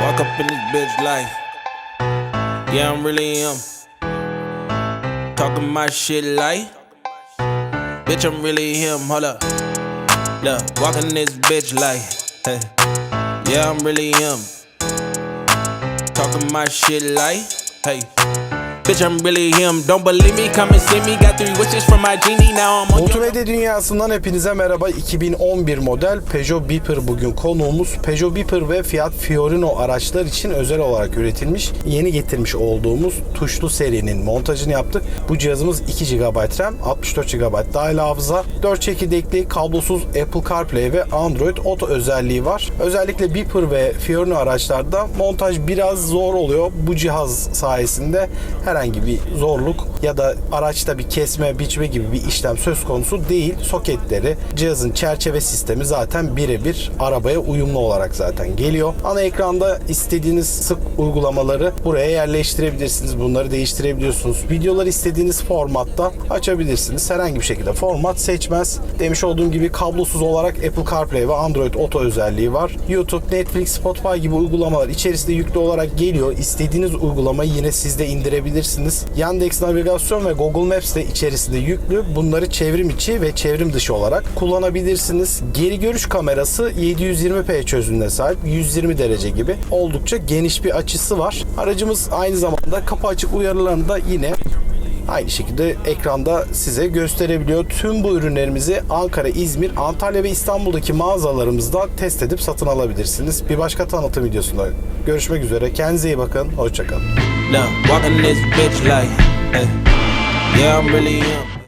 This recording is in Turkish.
Walk up in this bitch like, yeah, I'm really him. Talking my shit like, bitch, I'm really him. Hold up, look, walking this bitch like, hey, yeah, I'm really him. Talking my shit like, hey. Bitch, I'm really him. Don't believe me? Come and see me. Got three wishes from my genie. Now I'm on Multimedya dünyasından hepinize merhaba. 2011 model Peugeot Beeper bugün konuğumuz. Peugeot Beeper ve Fiat Fiorino araçlar için özel olarak üretilmiş, yeni getirmiş olduğumuz tuşlu serinin montajını yaptık. Bu cihazımız 2 GB RAM, 64 GB dahil hafıza, 4 çekirdekli kablosuz Apple CarPlay ve Android Auto özelliği var. Özellikle Beeper ve Fiorino araçlarda montaj biraz zor oluyor. Bu cihaz sayesinde herhangi bir zorluk ya da araçta bir kesme, biçme gibi bir işlem söz konusu değil. Soketleri, cihazın çerçeve sistemi zaten birebir arabaya uyumlu olarak zaten geliyor. Ana ekranda istediğiniz sık uygulamaları buraya yerleştirebilirsiniz. Bunları değiştirebiliyorsunuz. Videoları istediğiniz formatta açabilirsiniz. Herhangi bir şekilde format seçmez. Demiş olduğum gibi kablosuz olarak Apple CarPlay ve Android Auto özelliği var. YouTube, Netflix, Spotify gibi uygulamalar içerisinde yüklü olarak geliyor. İstediğiniz uygulamayı yine siz de indirebilirsiniz. Yandex Navigasyon ve Google Maps de içerisinde yüklü. Bunları çevrim içi ve çevrim dışı olarak kullanabilirsiniz. Geri görüş kamerası 720p çözünürlüğüne sahip. 120 derece gibi. Oldukça geniş bir açısı var. Aracımız aynı zamanda kapı açık uyarılarını da yine aynı şekilde ekranda size gösterebiliyor. Tüm bu ürünlerimizi Ankara, İzmir, Antalya ve İstanbul'daki mağazalarımızda test edip satın alabilirsiniz. Bir başka tanıtım videosunda görüşmek üzere. Kendinize iyi bakın. Hoşçakalın. Look, walking this bitch like, hey, yeah, I'm really him.